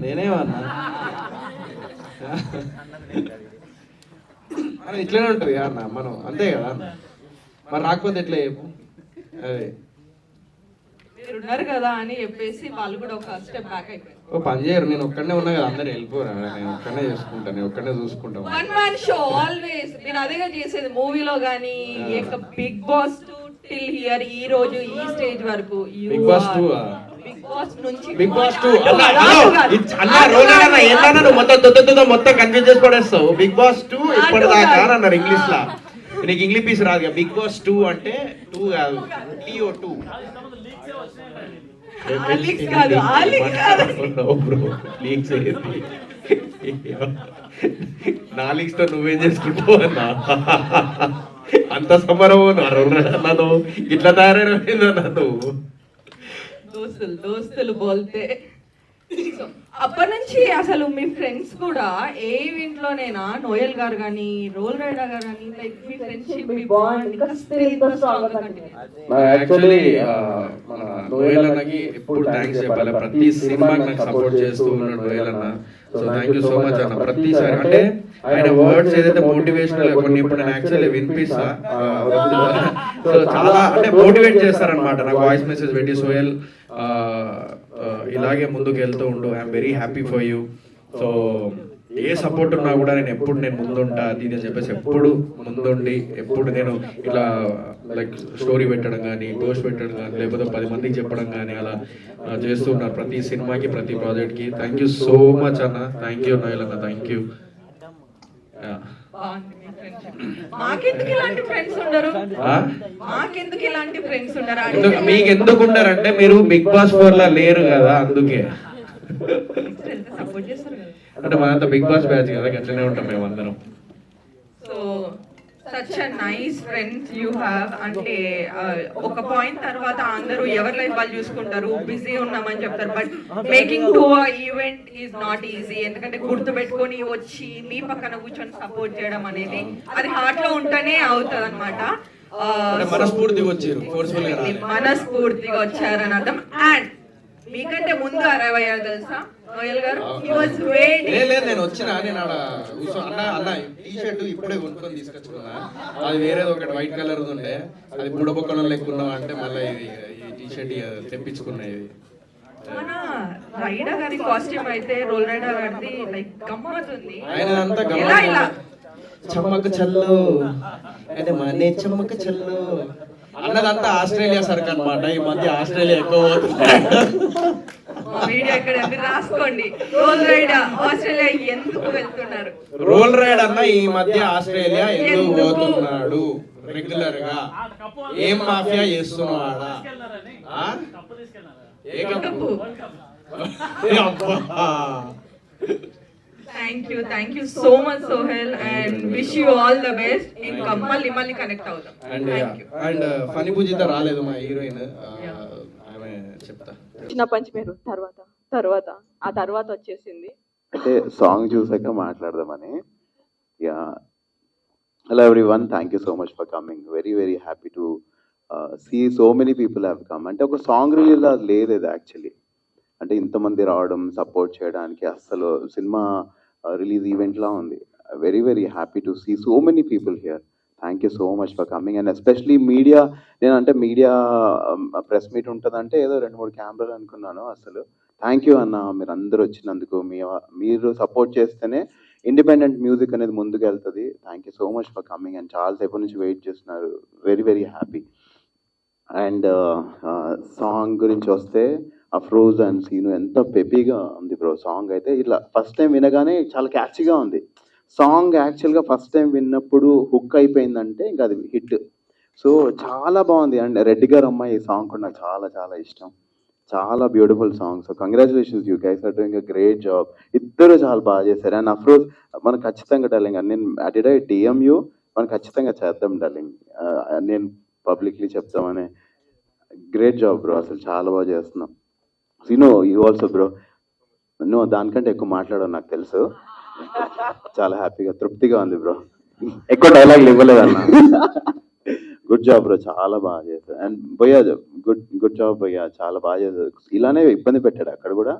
నేనేమన్నా మనం ఇట్లనే ఉంటుంది అన్న మనం అంతే కదా మరి రాకపోతే ఎట్లా చెప్పు? అదే. మీరు ఉన్నారు కదా అని చెప్పేసి వాళ్ళు కూడా ఒక స్టెప్ బ్యాక్ అయిపోయారు. ఓ పని చేయరు నేను ఒక్కడనే ఉన్నా కదా అందరు వెళ్ళిపోరా నేను ఒక్కడనే చేసుకుంటాను నేను ఒక్కడనే చూసుకుంటాను వన్ మ్యాన్ షో ఆల్వేస్ నేను అదేగా చేసేది మూవీలో గానీ Bigg Boss two till here ఈ రోజు ఈ స్టేజ్ వరకు? బిగ్ బాస్ నుంచి బిగ్ బాస్ టూ అలా కాదు. అన్న రోల్ అన్న ఏంటన్నా నువ్వు మొత్తం దొద్దు మొత్తం కన్ఫ్యూజ్ చేసి పడేస్తావు. బిగ్ బాస్ టూ ఇప్పటిదాకా అని అన్నారు ఇంగ్లీష్ లా. నీకు ఇంగ్లీష్ పీస్ రాదు బిగ్ బాస్ టూ అంటే టూ కాదు. టీఓ టూ ఆ leaks కాదు, ఆ leaks కాదు. లీక్స్ నా లీక్స్తో నువ్వేం చేసుకుంటావు అన్నా? అంత సమరం నన్ను ఇట్లా తయారైనా నువ్వు? దోస్తులు దోస్తులు బోల్తే. అప్పటి నుంచి అసలు మీ ఫ్రెండ్స్ కూడా ఏ ఇంట్లోనైనా నోయల్ గారు కానీ రోల్ రైడర్ గారు కానీ లైక్ మీ ఫ్రెండ్షిప్ మీ బాండ్ యాక్చువల్లీ మన నోయల్ అన్నకి ఎప్పుడు థ్యాంక్స్ చెప్పాలి. ప్రతి సినిమాకి నాకు సపోర్ట్ చేస్తూ ఉన్నాడు నోయల్ అన్న. So thank you so much అన్న. ప్రతిసారి అంటే ఆయన వర్డ్స్ ఏదైతే మోటివేషనల్ కొన్ని ఇప్పుడు నేను యాక్చువల్లీ వినిపిస్తా. సో చాలా అంటే మోటివేట్ చేస్తారనమాట నాకు వాయిస్ మెసేజ్ పెట్టి సోయల్ ఇలాగే ముందుకు వెళ్తూ ఉండు. I'm very happy for you so A support ఉన్నా కూడా నేను ఎప్పుడు నేను ముందుంటా. అది ఇది అని చెప్పేసి ఎప్పుడు ముందుండి ఎప్పుడు నేను ఇలా లైక్ స్టోరీ పెట్టడం కానీ పోస్ట్ పెట్టడం కానీ లేకపోతే పది మందికి చెప్పడం కానీ అలా చేస్తున్నారు ప్రతి సినిమాకి ప్రతి ప్రాజెక్ట్కి థ్యాంక్ యూ సో మచ్ అన్న. థ్యాంక్ యూ నోయల్ అన్న థ్యాంక్ యూ మీకు ఎందుకు మీరు బిగ్ బాస్ ఫోర్ లా లేరు కదా అందుకే. అంటే మనంతా బిగ్ బాస్ బ్యాచ్ కదా అట్లనే ఉంటాం మేము అందరం so such a nice friends you have అంటే ఒక పాయింట్ తర్వాత అందరూ ఎవరి లైఫ్ వాళ్ళు చూసుకుంటారు బిజీ ఉన్నామని చెప్తారు. But making to event is not easy ఎందుకంటే గుర్తు పెట్టుకొని వచ్చి మీ పక్కన కూర్చొని సపోర్ట్ చేయడం అనేది అది హార్ట్లో ఉంటేనే అవుతుంది అనమాట మనస్ఫూర్తిగా వచ్చారు. మనస్ఫూర్తిగా వచ్చారని అర్థం. అండ్ మీకంటే ముందు అరైవ్ అయ్యారు తెలుసా? నోయల్ గారు హీ వాజ్ వెయిటింగ్ లేదు నేను వచ్చిన నేను ఆడ కూర్చో అన్న అన్న టీ షర్ట్ ఇప్పుడే కొనుక్కొని తీసుకొచ్చుకున్నా. అది వేరేది ఒకటి వైట్ కలర్ ఉండే. అది బుడబొక్కడం లెక్కున్నాం అంటే మళ్ళీ ఇది ఈ టీ షర్ట్ తెప్పించుకున్నా ఇది మన రైడర్ గారి కాస్ట్యూమ్ అయితే రోల్ రైడర్ గారిది లైక్ గమ్మతుంది ఆయన అంతా ఎలా ఇలా? చమ్మక చల్లు. అంటే మనే చమ్మక చల్లు. అన్నదంతా ఆస్ట్రేలియా సరుకు అన్నమాట. ఈ మధ్య ఆస్ట్రేలియా ఎక్కువ పోతుంది వీడియో ఇక్కడ మీరు రాసుకోండి. రోల్ రైడర్ ఆస్ట్రేలియా ఎందుకు వెళ్తున్నారు? రోల్ రైడ్ అన్న ఈ మధ్య ఆస్ట్రేలియా ఎందుకు పోతున్నాడు? రెగ్యులర్గా ఏం మాఫియా చేస్తున్నాడా? ఏ cup. Thank you thank you so much Sohel and wish you all the best ఇంకా మళ్ళీ మళ్ళీ కనెక్ట్ అవుతాం అండ్ ఫనీ పూజిత రాలేదు మా హీరోయిన్. ఆమె చెప్తా. చిన్న పంచమేరు తర్వాత తర్వాత ఆ తర్వాత వచ్చేసింది. అంటే సాంగ్ చూసాక మాట్లాడదామని. Yeah hello everyone thank you so much for coming very very happy to see so many people have come అంటే ఒక సాంగ్ రిలీజ్ లేదు ఇది యాక్చువల్లీ అంటే ఇంతమంది రావడం సపోర్ట్ చేయడానికి అస్సలు సినిమా రిలీజ్ ఈవెంట్లా ఉంది. Very very happy to see so many people here thank you so much for coming and especially media నేను అంటే మీడియా ప్రెస్ మీట్ ఉంటుందంటే ఏదో రెండు మూడు కెమెరాలు అనుకున్నాను అసలు. థ్యాంక్ యూ అన్న మీరు అందరూ వచ్చినందుకు మీ మీరు సపోర్ట్ చేస్తేనే ఇండిపెండెంట్ మ్యూజిక్ అనేది ముందుకు వెళ్తుంది thank you so much for coming and చాలా సేపు నుంచి వెయిట్ చేస్తున్నారు. Very very happy and song గురించి వస్తే ఆ ఫ్రోజ్ అండ్ సీను ఎంత పెపీగా ఉంది బ్రో సాంగ్ అయితే ఇట్లా ఫస్ట్ టైం వినగానే చాలా క్యాచ్గా ఉంది. సాంగ్ యాక్చువల్గా ఫస్ట్ టైం విన్నప్పుడు హుక్ అయిపోయిందంటే ఇంకా అది హిట్ సో చాలా బాగుంది. అండ్ రెడ్డి గారు అమ్మాయి ఈ సాంగ్ కూడా నాకు చాలా చాలా ఇష్టం. చాలా beautiful song so congratulations you guys are doing a great job ఇద్దరు చాలా బాగా చేశారు. అండ్ అఫ్రోజ్ మనం ఖచ్చితంగా డార్లింగ్ నేను అడిడ్ టీఎంయూ యూ మనం ఖచ్చితంగా చేద్దాం డార్లింగ్ uh, నేను పబ్లిక్లీ చెప్తామని. గ్రేట్ జాబ్ బ్రో అసలు చాలా బాగా చేస్తున్నాం సీనో యూ ఆల్సో బ్రో నువ్వు దానికంటే ఎక్కువ మాట్లాడవు నాకు తెలుసు. చాలా హ్యాపీగా తృప్తిగా ఉంది బ్రో. ఎక్కువ డైలాగులు ఇవ్వలేదన్న. గుడ్ జాబ్ బ్రో చాలా బాగా చేశారు అండ్ భయ్యా గుడ్ గుడ్ జాబ్ భయ్యా చాలా బాగా చేశారు ఇలానే ఇబ్బంది పెట్టాడు అక్కడ కూడా?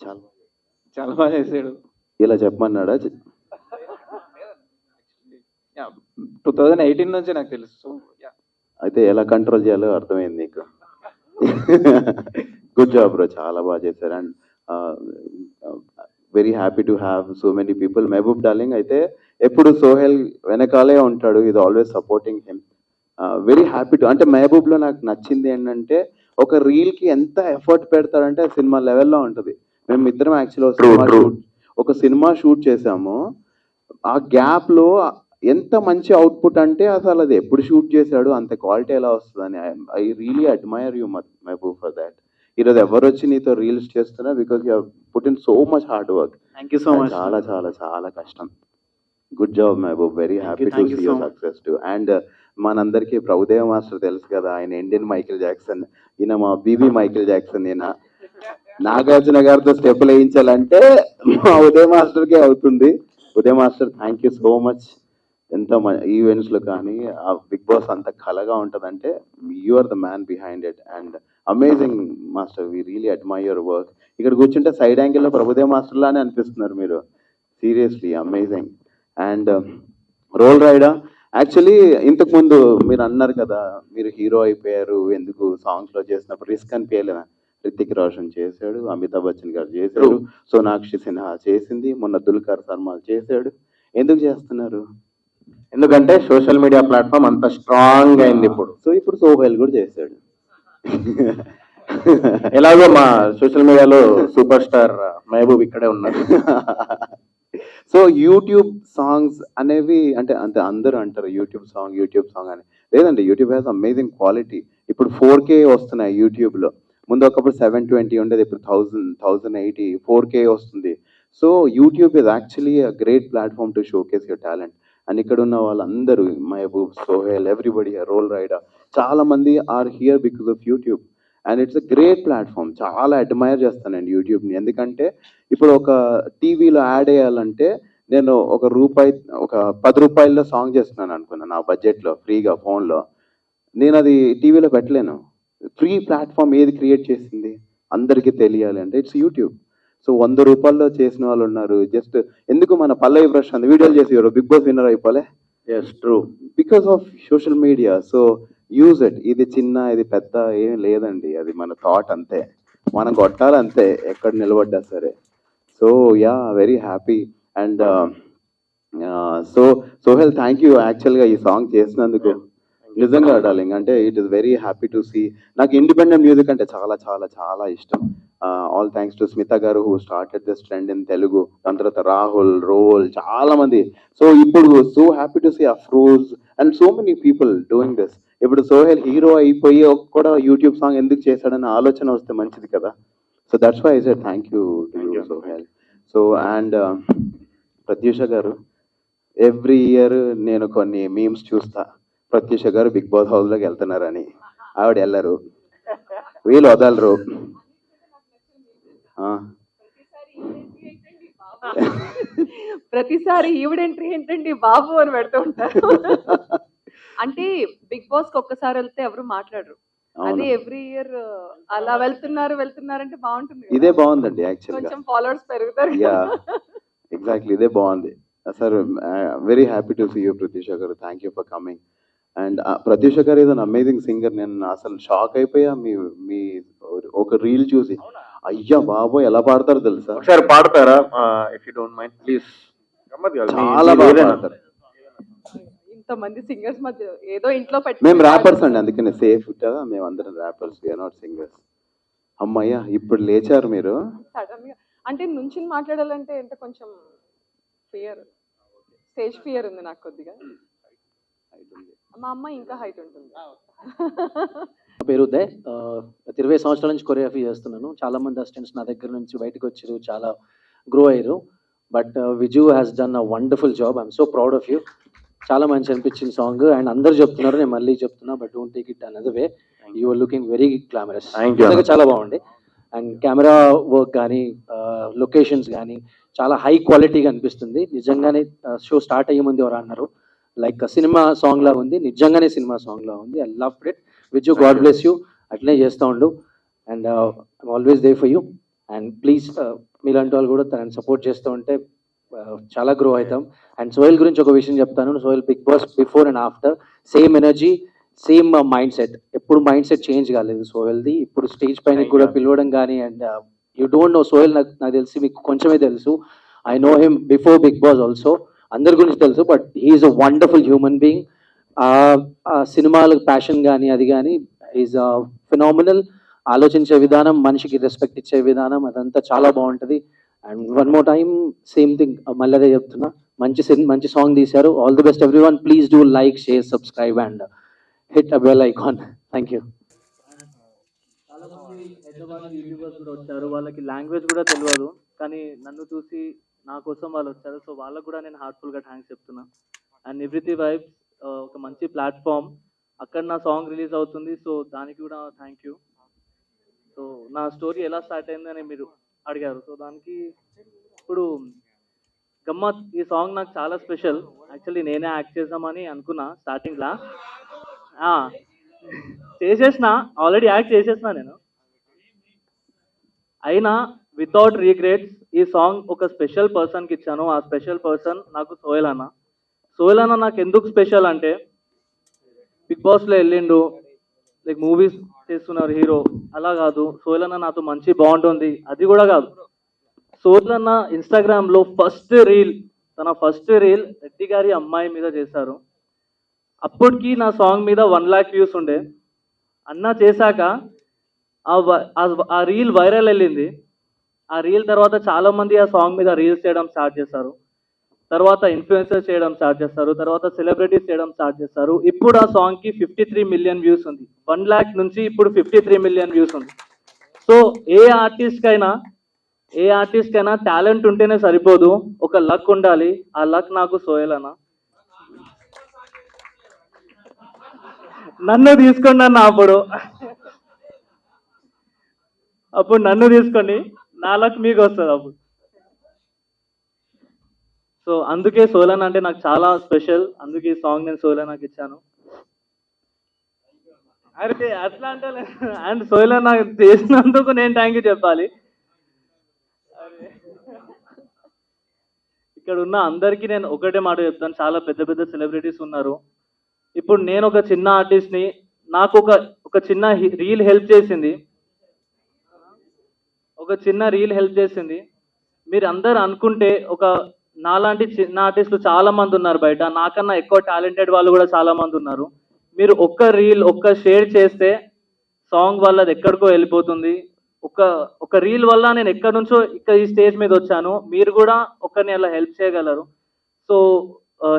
చాలా చాలా బాగా చేశాడు. ఇలా చెప్పమన్నాడా? టూ థౌజండ్ ఎయిటీన్ నుంచి నాకు తెలుసు. అయితే ఎలా కంట్రోల్ చేయాలో అర్థమైంది నీకు. గుడ్ జాబ్ బ్రో చాలా బాగా చేశారు. And very happy to have so many people Mehboob darling అయితే ఎప్పుడు సోహెల్ వెనకాలే ఉంటాడు. ఇది always supporting him very happy to అంటే మహబూబ్లో నాకు నచ్చింది ఏంటంటే ఒక రీల్కి ఎంత ఎఫర్ట్ పెడతాడంటే సినిమా లెవెల్లో ఉంటుంది. మేము ఇద్దరం యాక్చువల్లీ ఒక సినిమా షూట్ ఒక సినిమా షూట్ చేసాము. ఆ గ్యాప్లో ఎంత మంచి అవుట్పుట్ అంటే అసలు అది ఎప్పుడు షూట్ చేశాడు అంత క్వాలిటీ ఎలా వస్తుందని. I really admire you Mehboob for that ఈరోజు ఎవరు వచ్చి నీతో రీల్స్ చేస్తున్నా? Because you put in so much hard work thank you so much చాలా చాలా చాలా కష్టం. Good job Mehboob very happy to see your. Success too and మనందరికీ ప్రభుదేవ మాస్టర్ తెలుసు కదా ఆయన ఇండియన్ మైకిల్ జాక్సన్ ఈయన మా బీబీ మైకిల్ జాక్సన్ ఈయన. నాగార్జున గారితో స్టెప్పులు వేయించాలంటే మా ఉదయ మాస్టర్కే అవుతుంది. Udaya master thank you so much ఎంత ఈవెంట్స్లో కానీ ఆ బిగ్ బాస్ అంత కలగా ఉంటదంటే you are the man behind it and amazing master we really admire your work ఇక్కడ కూర్చుంటే సైడ్ యాంగిల్లో ప్రభుదేవ మాస్టర్ లానే అనిపిస్తున్నారు మీరు. Seriously amazing and Roll Rida actually ఇంతకు ముందు మీరు అన్నారు కదా మీరు హీరో అయిపోయారు ఎందుకు సాంగ్స్లో చేసినప్పుడు రిస్క్ అనిపించలేదా? రితిక్ రోషన్ చేశాడు అమితాబ్ బచ్చన్ గారు చేశాడు సోనాక్షి సిన్హా చేసింది మొన్న దుల్కర్ సల్మాన్ చేశాడు. ఎందుకు చేస్తున్నారు? ఎందుకంటే సోషల్ మీడియా ప్లాట్ఫామ్ అంత స్ట్రాంగ్ అయింది ఇప్పుడు. సో ఇప్పుడు సోహెల్ కూడా చేశాడు. ఎలాగో మా సోషల్ మీడియాలో సూపర్ స్టార్ మహబూబ్ ఇక్కడే ఉన్నారు. సో యూట్యూబ్ సాంగ్స్ అనేవి అంటే అంతే అందరూ అంటారు యూట్యూబ్ సాంగ్ యూట్యూబ్ సాంగ్ అని. లేదండి యూట్యూబ్ హ్యాస్ అమేజింగ్ క్వాలిటీ ఇప్పుడు ఫోర్ కే వస్తున్నాయి యూట్యూబ్లో. ముందు ఒకప్పుడు సెవెన్ ట్వంటీ ఉండేది ఇప్పుడు thousand thousand eighty four K వస్తుంది. So YouTube is actually a great platform to showcase your talent and ఇక్కడ ఉన్న వాళ్ళందరూ Mehboob Sohel everybody Roll Rider చాలా మంది are here because of YouTube and it's a great platform చాలా admire చేస్తానండి యూట్యూబ్ని ఎందుకంటే ఇప్పుడు ఒక టీవీలో యాడ్ వేయాలంటే నేను ఒక రూపాయి ఒక పది రూపాయల్లో సాంగ్ చేస్తున్నాను అనుకున్నాను నా బడ్జెట్లో ఫ్రీగా ఫోన్లో. నేను అది టీవీలో పెట్టలేను. ఫ్రీ ప్లాట్ఫామ్ ఏది క్రియేట్ చేసింది? అందరికీ తెలియాలి అంటే ఇట్స్ యూట్యూబ్ సో వంద రూపాయల్లో చేసిన వాళ్ళు ఉన్నారు. జస్ట్ ఎందుకు మన పల్లవి ప్రశాంత్ వీడియోలు చేసి బిగ్ బాస్ విన్నర్ అయిపోలే? Yes true because of social media so use it ఇది చిన్న ఇది పెద్ద ఏం లేదండి. అది మన థాట్ అంతే. మనం కొట్టాలి అంతే ఎక్కడ నిలబడ్డా సరే. So yeah very happy and so Sohel thank you యాక్చువల్గా ఈ సాంగ్ చేసినందుకు. నిజంగా డార్లింగ్ అంటే it is very happy to see నాకు ఇండిపెండెంట్ మ్యూజిక్ అంటే చాలా చాలా చాలా ఇష్టం. ఆల్ థ్యాంక్స్ టు స్మిత గారు who started this trend in Telugu దాని తర్వాత రాహుల్ రోల్ చాలా మంది సో ఇప్పుడు so happy to see Afroz and so many people doing this ఇప్పుడు సోహెల్ హీరో అయిపోయి కూడా యూట్యూబ్ సాంగ్ ఎందుకు చేశాడన్న ఆలోచన వస్తే మంచిది కదా. So that's why sir thank you to you Sohel so and Pratyusha గారు ఎవ్రీ ఇయర్ నేను కొన్ని మీమ్స్ చూస్తా. ప్రత్యూష గారు బిగ్ బాస్ హౌస్లోకి వెళ్తున్నారని. ఆవిడ వెళ్ళరు వీళ్ళు వదలరు. ప్రతిసారి ఈవిడ ఎంట్రీ ఏంటండి బాబు అని పెడుతూ ఉంటారు. అంటే బిగ్ బాస్కి ఒక్కసారి వెళ్తే ఎవరు మాట్లాడరు. అదే ఎవ్రీ ఇయర్ అలా వెళ్తున్నారు వెళ్తున్నారు అంటే బాగుంటుంది. ఇదే బాగుందండి యాక్చువల్గా. కొంచెం ఫాలోవర్స్ పెరుగుతారు. యా ఎగ్జాక్ట్లీ ఇదే బాగుంది. Sir very happy to see you Pratyusha గారు. Thank you for coming and Pratyusha గారు ఇస్ అన్ అమేజింగ్ సింగర్ నేను అసలు షాక్ అయిపోయా మీ మీ ఒక రీల్ చూసి. అయ్యా బాబో ఎలా పాడతారో తెలుసా? ఒకసారి పాడతారా? If you don't mind please చాలా బాగా పాడతారు. ఇంతమంది సింగర్స్ మధ్య ఏదో ఇంట్లో పెట్టి మేము ర్యాపర్స్ అండి అందుకని సేఫ్ కదా. మేము అందరం ర్యాపర్స్ వీఆర్ నాట్ సింగర్స్ అమ్మయ్యా ఇప్పుడు లేచారు మీరు. సడన్గా అంటే నుంచి మాట్లాడాలంటే ఎంత కొంచెం ఫియర్ స్టేజ్ ఫియర్ ఉంది నాకు కొద్దిగా. మా అమ్మ ఇంకా హైట్ ఉంటుంది. నా పేరు ఉదయ్. గత ఇరవై సంవత్సరాల నుంచి కొరియోగ్రఫీ చేస్తున్నాను. చాలా మంది అసిస్టెంట్స్ నా దగ్గర నుంచి బయటకు వచ్చారు చాలా గ్రో అయ్యారు. But Viju has done a wonderful job I'm so proud of you చాలా మంచి అనిపించింది సాంగ్ అండ్ అందరు చెప్తున్నారు నేను మళ్ళీ చెప్తున్నా but don't take it another way you are looking very glamorous. చాలా బాగుంది. అండ్ కెమెరా వర్క్ కానీ లొకేషన్స్ కానీ చాలా హై క్వాలిటీగా అనిపిస్తుంది. నిజంగానే షో స్టార్ట్ అయ్యే ముందు ఎవరు అన్నారు లైక్ సినిమా సాంగ్ లా ఉంది. నిజంగానే సినిమా సాంగ్ లా ఉంది. I love it you god bless you. అట్లనే చేస్తూ ఉండు. And always there for you and please మీలాంటి వాళ్ళు కూడా తనని సపోర్ట్ చేస్తూ ఉంటే ఆ, చాలా గ్రో అవుతాం. అండ్ సోయల్ గురించి ఒక విషయం చెప్తాను. Sohel Bigg Boss before and after same energy same mindset ఎప్పుడు మైండ్ సెట్ చేంజ్ కాలేదు సోయల్ది ఇప్పుడు స్టేజ్ పైన కూడా పిలవడం కానీ and you don't know Sohel నాకు నాకు తెలిసి మీకు కొంచెమే తెలుసు. I know him before Bigg Boss also అందరి గురించి తెలుసు but he's a wonderful human being ఆ సినిమాలకు ప్యాషన్ కానీ అది కానీ ఈజ్ ఫినామినల్ ఆలోచించే విధానం మనిషికి రెస్పెక్ట్ ఇచ్చే విధానం అదంతా చాలా బాగుంటుంది. And one more time same thing మళ్ళీ అదే చెప్తున్నా. మంచి మంచి సాంగ్ తీశారు. All the best everyone please do like share subscribe and hit a bell icon thank you YouTubers కూడా వచ్చారు. వాళ్ళకి లాంగ్వేజ్ కూడా తెలియదు కానీ నన్ను చూసి నా కోసం వాళ్ళు వచ్చారు. సో వాళ్ళకు కూడా నేను హార్ట్ఫుల్గా థ్యాంక్స్ చెప్తున్నా. అండ్ ఎవ్రీథీ వైబ్స్ ఒక మంచి ప్లాట్ఫామ్. అక్కడ నా సాంగ్ రిలీజ్ అవుతుంది సో దానికి కూడా థ్యాంక్ యూ సో నా స్టోరీ ఎలా స్టార్ట్ అయిందని మీరు అడిగారు. సో దానికి ఇప్పుడు గమ్మత్ ఈ సాంగ్ నాకు చాలా స్పెషల్ యాక్చువల్లీ నేనే యాక్ట్ చేద్దామని అనుకున్నా స్టార్టింగ్లా చేసేసిన ఆల్రెడీ యాక్ట్ చేసేసిన నేను. అయినా వితౌట్ రీగ్రెట్స్ ఈ సాంగ్ ఒక స్పెషల్ పర్సన్కి ఇచ్చాను. ఆ స్పెషల్ పర్సన్ నాకు సోయల్ అన్న. సోహెల్ అన్న నాకు ఎందుకు స్పెషల్ అంటే బిగ్ బాస్లో వెళ్ళిండు లైక్ మూవీస్ చేస్తున్నారు హీరో అలా కాదు సోహెల్ అన్న నాతో మంచి బాగుంటుంది అది కూడా కాదు. సోహెల్ అన్న ఇన్స్టాగ్రామ్లో ఫస్ట్ రీల్ తన ఫస్ట్ రీల్ రెడ్డి గారి అమ్మాయి మీద చేశారు. అప్పటికి నా సాంగ్ మీద వన్ ల్యాక్ వ్యూస్ ఉండే. అన్న చేశాక ఆ ఆ- రీల్ వైరల్ వెళ్ళింది. ఆ రీల్ తర్వాత చాలా మంది ఆ సాంగ్ మీద రీల్స్ చేయడం స్టార్ట్ చేశారు. తర్వాత ఇన్ఫ్లుయెన్సర్ చేయడం స్టార్ట్ చేస్తారు తర్వాత సెలబ్రిటీస్ చేయడం స్టార్ట్ చేస్తారు. ఇప్పుడు ఆ సాంగ్కి ఫిఫ్టీ త్రీ మిలియన్ వ్యూస్ ఉంది. వన్ ల్యాక్ నుంచి ఇప్పుడు ఫిఫ్టీ త్రీ మిలియన్ వ్యూస్ ఉంది. సో ఏ ఆర్టిస్ట్కైనా ఏ ఆర్టిస్ట్కైనా టాలెంట్ ఉంటేనే సరిపోదు. ఒక లక్ ఉండాలి. ఆ లక్ నాకు సోయలనా? నన్ను తీసుకోండి అన్న అప్పుడు అప్పుడు నన్ను తీసుకోండి. నా లక్ మీకు వస్తుంది అప్పుడు. సో అందుకే సోలన్ అంటే నాకు చాలా స్పెషల్. అందుకే ఈ సాంగ్ నేను సోలనాకి ఇచ్చాను. అయితే అట్లా అంటే అండ్ సోలన్ నాకు చేసినందుకు నేను థ్యాంక్ యూ చెప్పాలి. ఇక్కడ ఉన్న అందరికీ నేను ఒకటే మాట చెప్తాను. చాలా పెద్ద పెద్ద సెలబ్రిటీస్ ఉన్నారు. ఇప్పుడు నేను ఒక చిన్న ఆర్టిస్ట్ని నాకు ఒక ఒక చిన్న రీల్ హెల్ప్ చేసింది. ఒక చిన్న రీల్ హెల్ప్ చేసింది. మీరు అందరు అనుకుంటే ఒక నాలాంటి చిన్న ఆర్టిస్టులు చాలా మంది ఉన్నారు బయట. నాకన్నా ఎక్కువ టాలెంటెడ్ వాళ్ళు కూడా చాలా మంది ఉన్నారు. మీరు ఒక్క రీల్ ఒక్క షేర్ చేస్తే సాంగ్ వల్ల అది ఎక్కడికో వెళ్ళిపోతుంది. ఒక ఒక రీల్ వల్ల నేను ఎక్కడి నుంచో ఇక్కడ ఈ స్టేజ్ మీద వచ్చాను. మీరు కూడా ఒకరిని అలా హెల్ప్ చేయగలరు. సో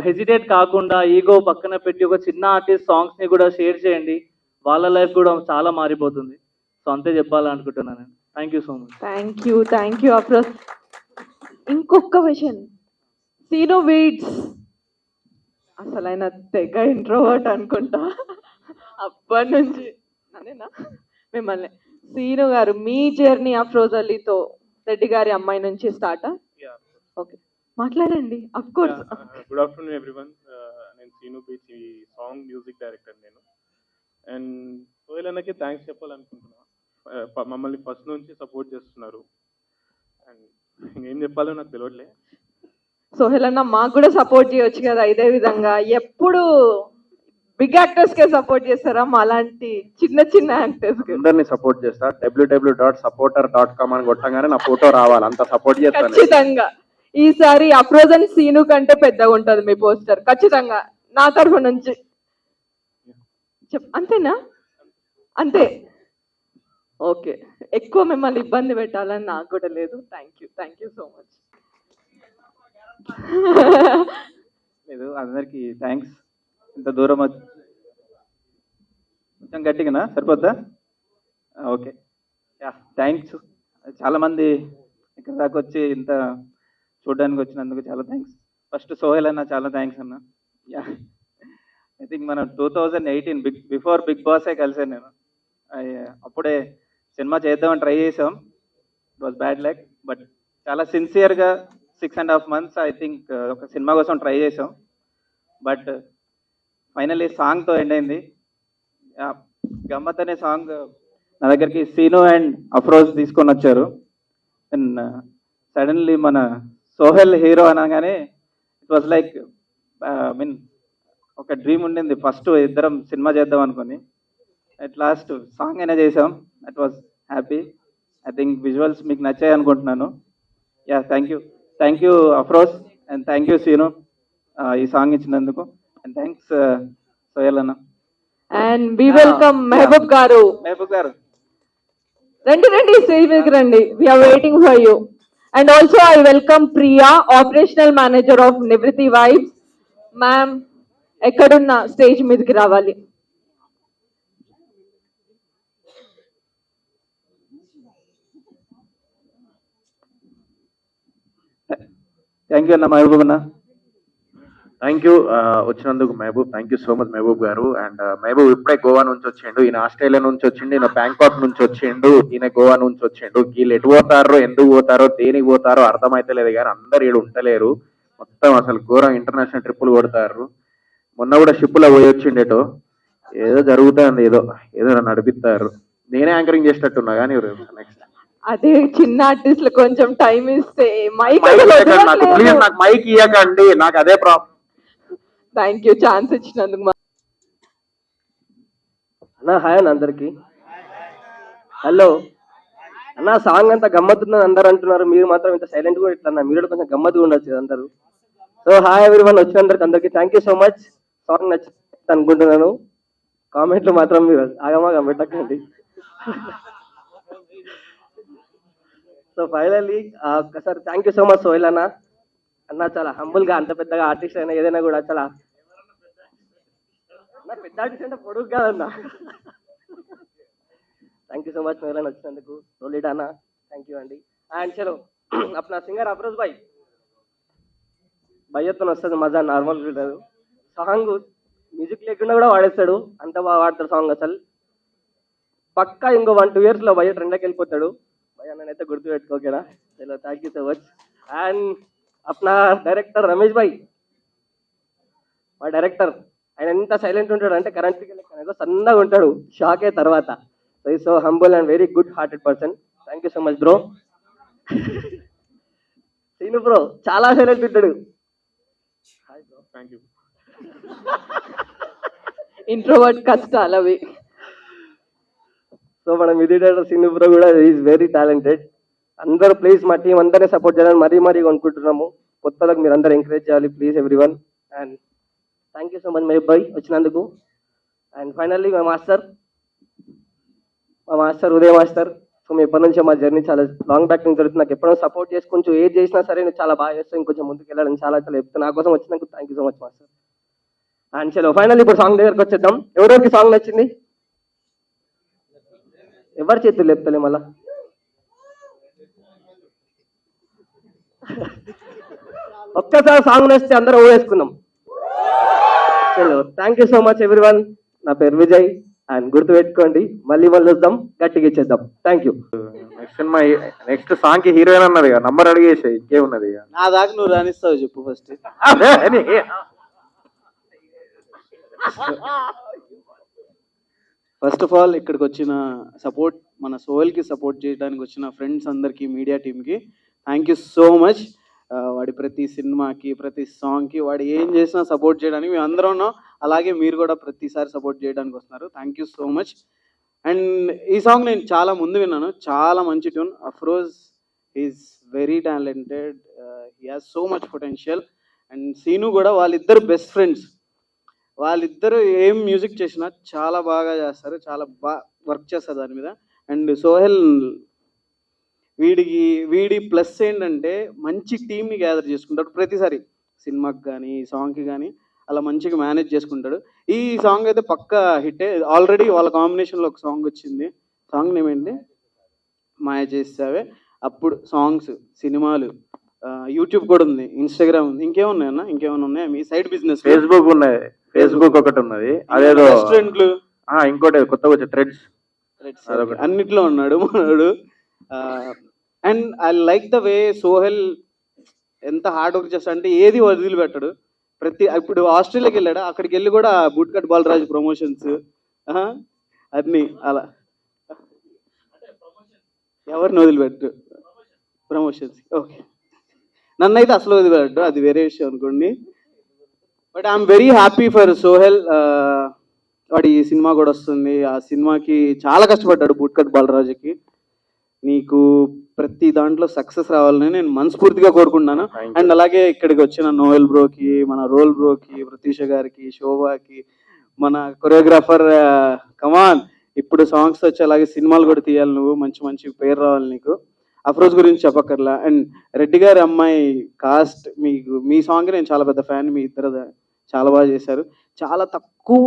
హెజిటేట్ కాకుండా ఈగో పక్కన పెట్టి ఒక చిన్న ఆర్టిస్ట్ సాంగ్స్ని కూడా షేర్ చేయండి. వాళ్ళ లైఫ్ కూడా చాలా మారిపోతుంది. సో అంతే చెప్పాలనుకుంటున్నాను నేను. Thank you so much thank you thank you Afroz ఇంకొక విషయం సీనో వీడ్స్ అసలు ఆయన తెగ ఇంట్రోవర్ట్ అనుకుంటా. అప్పటి నుంచి. అదేనా మిమ్మల్ని. సీను గారు మీ జర్నీ అఫ్రోజ్ అలీతో రెడ్డి గారి అమ్మాయి నుంచి స్టార్టా ఓకే మాట్లాడండి. Of course good afternoon everyone నేను సీను బీచ్ ఈ సాంగ్ మ్యూజిక్ డైరెక్టర్ నేను. అండ్ సోయల్ అన్నకి థ్యాంక్స్ చెప్పాలనుకుంటున్నా. Uh, మమ్మల్ని ఫస్ట్ నుంచి సపోర్ట్ చేస్తున్నారు. అండ్ ఏం చెప్పాలో నాకు తెలియట్లే. సోహెల్ అన్న మాకు కూడా సపోర్ట్ చేయొచ్చు కదా ఇదే విధంగా. ఎప్పుడు బిగ్ యాక్టర్స్ కే సపోర్ట్ చేస్తారా? మా అలాంటి చిన్న చిన్న యాక్టర్స్ అందరినీ సపోర్ట్ చేస్తా. W W dot supporter dot com అని కొట్టగానే నా ఫోటో రావాలి. అంత సపోర్ట్ చేస్తాను ఖచ్చితంగా. ఈసారి అప్రోజన్ సీను కంటే పెద్దగా ఉంటది మీ పోస్టర్ ఖచ్చితంగా. నా తరఫు నుంచి. చెప్ అంతేనా? అంతే. ఓకే. ఎక్కువ మిమ్మల్ని ఇబ్బంది పెట్టాలని నాకు కూడా లేదు. Thank you thank you so much లేదు అందరికి థ్యాంక్స్ ఇంత దూరం వచ్చి కొంచెం గట్టిగానా? సరిపోద్దా? ఓకే. యా థ్యాంక్స్ చాలామంది ఇక్కడ దాకా వచ్చి ఇంత చూడడానికి వచ్చినందుకు చాలా థ్యాంక్స్ ఫస్ట్ సోహెల్ అన్న చాలా థ్యాంక్స్ అన్న. యా. ఐ థింక్ మనం two thousand eighteen big before big బాసే కలిసాను నేను. అప్పుడే సినిమా చేద్దామని ట్రై చేసాం it was bad luck but చాలా సిన్సియర్గా six and half months I think ఒక సినిమా కోసం ట్రై చేసాం బట్ uh, ఫైనల్లీ సాంగ్తో ఎండ్ అయింది. గమ్మత్ అనే సాంగ్ uh, నా దగ్గరికి సీను అండ్ అఫ్రోజ్ తీసుకొని వచ్చారు. అండ్ సడన్లీ uh, మన సోహెల్ హీరో అనగానే it was like I mean ఒక డ్రీమ్ ఉండింది. ఫస్ట్ ఇద్దరం సినిమా చేద్దాం అనుకుని. అట్ లాస్ట్ సాంగ్ అయినా చేసాం it was happy I think visuals మీకు నచ్చాయి అనుకుంటున్నాను. Yeah thank you thank you Afroz and thank you Seenu ఈ సాంగ్ ఇచ్చినందుకు. అండ్ థ్యాంక్స్ సోయల్ అన్న అండ్ వి వెల్కమ్ మెహబూబ్ గారు మహబూబ్ గారు రండి రండి స్టేజ్ మీదకి రండి. We're waiting for you and also I welcome Priya operational manager of Nivrutti vibes ma'am ఎక్కడున్న స్టేజ్ మీదకి రావాలి. థ్యాంక్ యూ అన్న. మహబూబ్ అన్న థ్యాంక్ యూ వచ్చినందుకు Mahboob thank you so much Mahboob గారు. అండ్ మహబూబ్ uh, ఇప్పుడే గోవా నుంచి వచ్చిండు. ఈయన ఆస్ట్రేలియా నుంచి వచ్చిండు. ఈయన బ్యాంకాక్ నుంచి వచ్చిండు. ఈయన గోవా నుంచి వచ్చిండు. వీళ్ళు ఎటు పోతారో ఎందుకు పోతారో దేనికి పోతారో అర్థమైతలేదు కానీ అందరు వీళ్ళు ఉంటలేరు మొత్తం అసలు ఘోరం ఇంటర్నేషనల్ ట్రిప్పులు కొడతారు. మొన్న కూడా షిప్పులో పోయి వచ్చిండేటో ఏదో జరుగుతుంది ఏదో. ఏదో నడిపిస్తారు నేనే యాంకరింగ్ చేసేటట్టున్నా కానీ నెక్స్ట్ అదే చిన్న ఆర్టిస్టులు కొంచెం టైం ఇస్తే మైక్ నాకు. ప్లీజ్ నాకు మైక్ ఇవ్వకండి నాకు అదే ప్రాబ్లం థ్యాంక్ యూ ఛాన్స్ ఇచ్చినందుకు అన్న హాయ్ అన్న అందరికి. హలో అన్న సాంగ్ అంతా గమ్మత్తుందని అందరు అంటున్నారు. మీరు మాత్రం ఇంత సైలెంట్ కూడా ఇట్లా అన్న. మీరు కూడా కొంచెం గమ్మత్తుగా ఉండొచ్చు అందరూ. సో హాయ్ ఎవరి వన్ వచ్చినందరికి అందరికి thank you so much song నచ్చింది అనుకుంటున్నాను. కామెంట్లు మాత్రం మీరు ఆగమాగా పెట్టకండి. సో ఫైనల్లీ ఒకసారి thank you so much Sohel అన్న. అన్న చాలా హంబుల్గా అంత పెద్దగా ఆర్టిస్ట్ అయినా ఏదైనా కూడా చాలా అన్న పెద్ద ఆర్టిస్ట్ అంటే పొడుగు కాదన్న. థ్యాంక్ యూ సో మచ్ మీరు వచ్చినందుకు. సోలిడ్ అన్న థ్యాంక్ యూ అండి. అండ్ చలో అప్పుడు సింగర్ అఫరోజ్ బాయ్ భయ్యతో వస్తుంది మజా నార్మల్ ఉండదు సాంగ్ మ్యూజిక్ లేకుండా కూడా వాడేస్తాడు. అంత బాగా వాడతాడు సాంగ్ అసలు. పక్కా ఇంకో వన్ టూ ఇయర్స్లో భయ్య వెళ్ళిపోతాడు. నేనైతే గుర్తు పెట్టుకోకేనా చలో thank you so much and Apna director Ramesh భాయ్ మా డైరెక్టర్ ఆయన ఎంత సైలెంట్ ఉంటాడు అంటే కరెంట్ ఏదో సన్నగా ఉంటాడు షాకే తర్వాత. సో ఈ so humble and very good hearted person thank you so much bro Seenu bro చాలా సైలెంట్ ఉంటాడు. థ్యాంక్ యూ ఇంట్రోవర్ట్ కష్టాలు అవి. సో మన మిది డైరెక్టర్ బ్రో కూడా ఈజ్ వెరీ టాలెంటెడ్ అందరూ ప్లీజ్ మా టీం అందరినీ సపోర్ట్ చేయాలని మరీ మరీ అనుకుంటున్నాము కొత్తలకు మీరు అందరూ ఎంకరేజ్ చేయాలి please every one and thank you so much my భాయ్ వచ్చినందుకు. అండ్ ఫైనల్లీ మా మాస్టర్ మా మాస్టర్ ఉదయ మాస్టర్ సో మీ ఎప్పటి నుంచో మా జర్నీ చాలా లాంగ్ బ్యాక్ నుంచి జరుగుతుంది. నాకు ఎప్పుడైనా సపోర్ట్ చేసి కొంచెం ఏది చేసినా సరే నేను చాలా బాగా చేస్తాను ఇంకొంచెం ముందుకు వెళ్ళాలని చాలా చాలా చెప్తాను నా కోసం వచ్చినందుకు thank you so much master and చలో ఫైనల్ ఇప్పుడు సాంగ్ దగ్గరకు వచ్చేద్దాం. ఎవరెవరికి సాంగ్ నచ్చింది? ఎవరి చేతులు లేపుతలే మళ్ళా? ఒక్కసారి సాంగ్ నచ్చితే అందరూ ఊరేసుకుందాం. చలో thank you so much everyone నా పేరు విజయ్. అండ్ గుర్తు పెట్టుకోండి మళ్ళీ మళ్ళీ వద్దాం గట్టిగా ఇచ్చేద్దాం. Thank you next cinema next సాంగ్కి హీరోయిన్ అన్నది ఇక? నంబర్ అడిగేసి ఇంకేమున్నది ఇక నా దాకా నువ్వు రాణిస్తావు చెప్పు ఫస్ట్. ఫస్ట్ ఆఫ్ ఆల్ ఇక్కడికి వచ్చిన సపోర్ట్ మన సోయల్కి సపోర్ట్ చేయడానికి వచ్చిన ఫ్రెండ్స్ అందరికీ మీడియా టీమ్కి థ్యాంక్ యూ సో మచ్ వాడి ప్రతి సినిమాకి ప్రతి సాంగ్కి వాడు ఏం చేసినా సపోర్ట్ చేయడానికి మేము అందరం ఉన్నాం. అలాగే మీరు కూడా ప్రతిసారి సపోర్ట్ చేయడానికి వస్తున్నారు thank you so much and ఈ సాంగ్ నేను చాలా ముందు విన్నాను. చాలా మంచి tune Afroz is very talented he has so much potential and Seenu కూడా వాళ్ళిద్దరు బెస్ట్ ఫ్రెండ్స్ వాళ్ళిద్దరూ ఏం మ్యూజిక్ చేసినా చాలా బాగా చేస్తారు చాలా బాగా వర్క్ చేస్తారు దాని మీద. అండ్ సోహెల్ వీడికి వీడి ప్లస్ ఏంటంటే మంచి టీమ్ని గ్యాదర్ చేసుకుంటాడు. ప్రతిసారి సినిమాకి కానీ సాంగ్కి కానీ అలా మంచిగా మేనేజ్ చేసుకుంటాడు. ఈ సాంగ్ అయితే పక్క హిట్టే ఆల్రెడీ వాళ్ళ కాంబినేషన్లో ఒక సాంగ్ వచ్చింది. సాంగ్ నేమ్ మాయ చేసావే అప్పుడు సాంగ్స్ సినిమాలు యూట్యూబ్ కూడా ఉంది ఇన్స్టాగ్రామ్ ఉంది. ఇంకేమున్నాయన్న? ఇంకేమైనా ఉన్నాయా? మీ సైడ్ బిజినెస్ ఫేస్బుక్ ఉన్నాయి. ఫేస్బుక్ ఒకటి ఉన్నది. అదేదో రెస్టారెంట్లు ఇంకోటి కొత్తగా వచ్చే థ్రెడ్స్. అన్నిట్లో ఉన్నాడు మనోడు. And I like the way Sohel ఎంత హార్డ్ వర్క్ చేస్తా అంటే ఏది వదిలిపెట్టాడు. ప్రతి ఇప్పుడు ఆస్ట్రేలియాకి వెళ్ళాడు అక్కడికి వెళ్ళి కూడా బూట్ కట్ బాలరాజు ప్రమోషన్స్ అన్ని అలా. ఎవరిని వదిలిపెట్టు? ప్రమోషన్స్ ఓకే నన్ను అయితే అసలు వదిలేడు అది వేరే విషయం అనుకోండి. But I'm very happy for Sohel వాడి ఈ సినిమా కూడా వస్తుంది. ఆ సినిమాకి చాలా కష్టపడ్డాడు బూట్కట్ బాలరాజుకి. నీకు ప్రతి దాంట్లో సక్సెస్ రావాలని నేను మనస్ఫూర్తిగా కోరుకుంటున్నాను. అండ్ అలాగే ఇక్కడికి వచ్చిన నోయల్ బ్రోకి మన రోల్ బ్రోకి ప్రతీష గారికి శోభాకి మన కొరియోగ్రాఫర్ కమాన్ ఇప్పుడు సాంగ్స్ వచ్చి అలాగే సినిమాలు కూడా తీయాలి నువ్వు. మంచి మంచి పేరు రావాలి నీకు. అఫ్రోజ్ గురించి చెప్పక్కర్లా. అండ్ రెడ్డి గారి అమ్మాయి కాస్ట్ మీకు మీ సాంగ్ నేను చాలా పెద్ద ఫ్యాన్ మీ ఇద్దరు చాలా బాగా చేశారు. చాలా తక్కువ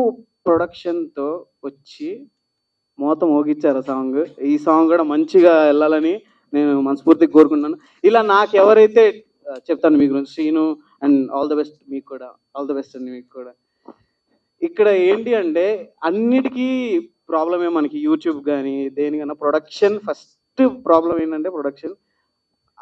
ప్రొడక్షన్తో వచ్చి మోత మోగిచ్చారు సాంగ్ ఈ సాంగ్ కూడా మంచిగా వెళ్ళాలని నేను మనస్ఫూర్తిగా కోరుకుంటున్నాను. ఇలా నాకు ఎవరైతే చెప్తాను మీ గురించి Srinu and all the best మీకు కూడా ఆల్ ద బెస్ట్ అండి మీకు కూడా. ఇక్కడ ఏంటి అంటే అన్నిటికీ ప్రాబ్లమే మనకి యూట్యూబ్ కానీ దేనికన్నా ప్రొడక్షన్ ఫస్ట్ ప్రాబ్లం ఏంటంటే ప్రొడక్షన్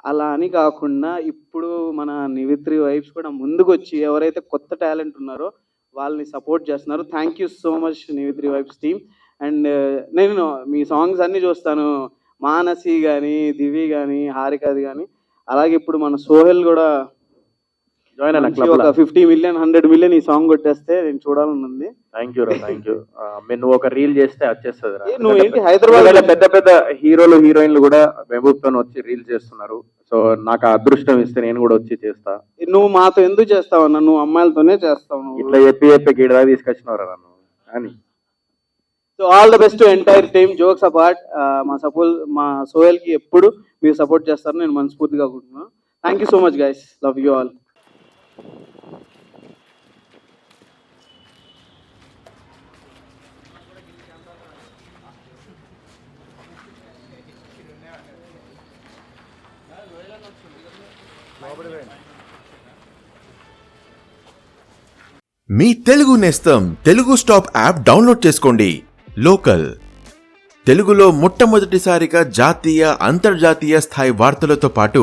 అలా అని కాకుండా ఇప్పుడు మన నివిత్రి వైఫ్స్ కూడా ముందుకు వచ్చి ఎవరైతే కొత్త టాలెంట్ ఉన్నారో వాళ్ళని సపోర్ట్ చేస్తున్నారు. థ్యాంక్ యూ సో మచ్ నివిత్రి వైఫ్స్ టీమ్. అండ్ నేను మీ సాంగ్స్ అన్నీ చూస్తాను. మానసి కానీ దివి కానీ హారికది కానీ అలాగే ఇప్పుడు మన సోహెల్ కూడా జాయిన్ క్లబ్ ఒక ఫిఫ్టీ మిలియన్ హండ్రెడ్ మిలియన్ ఈ సాంగ్ కొట్టేస్తే నేను చూడాలని ఉంది. థ్యాంక్ యూ రా థ్యాంక్ యూ మీరు నువ్వు ఒక రీల్ చేస్తే వచ్చేస్తుంది రా. నువ్వు ఏంటి హైదరాబాద్ పెద్ద పెద్ద హీరోలు హీరోయిన్లు కూడా మహబూబ్తో వచ్చి రీల్స్ చేస్తున్నారు. సో నాకు అదృష్టం ఇస్తే నేను కూడా వచ్చి చేస్తా. నువ్వు మాతో ఎందుకు చేస్తావు అన్న? నువ్వు అమ్మాయిలతోనే చేస్తావు ఇట్లా చెప్పి చెప్పి గీడ దాకా తీసుకొచ్చినవరా నన్ను? అని so all the best entire team jokes apart మా సపోజ్ మా సోయల్కి ఎప్పుడు మీరు సపోర్ట్ చేస్తారని నేను మనస్ఫూర్తిగా అనుకుంటున్నాను thank you so much guys love you all మీ తెలుగు నేస్తం తెలుగు స్టాప్ యాప్ డౌన్లోడ్ చేసుకోండి. లోకల్. తెలుగులో మొట్టమొదటిసారిగా జాతీయ అంతర్జాతీయ స్థాయి వార్తలతో పాటు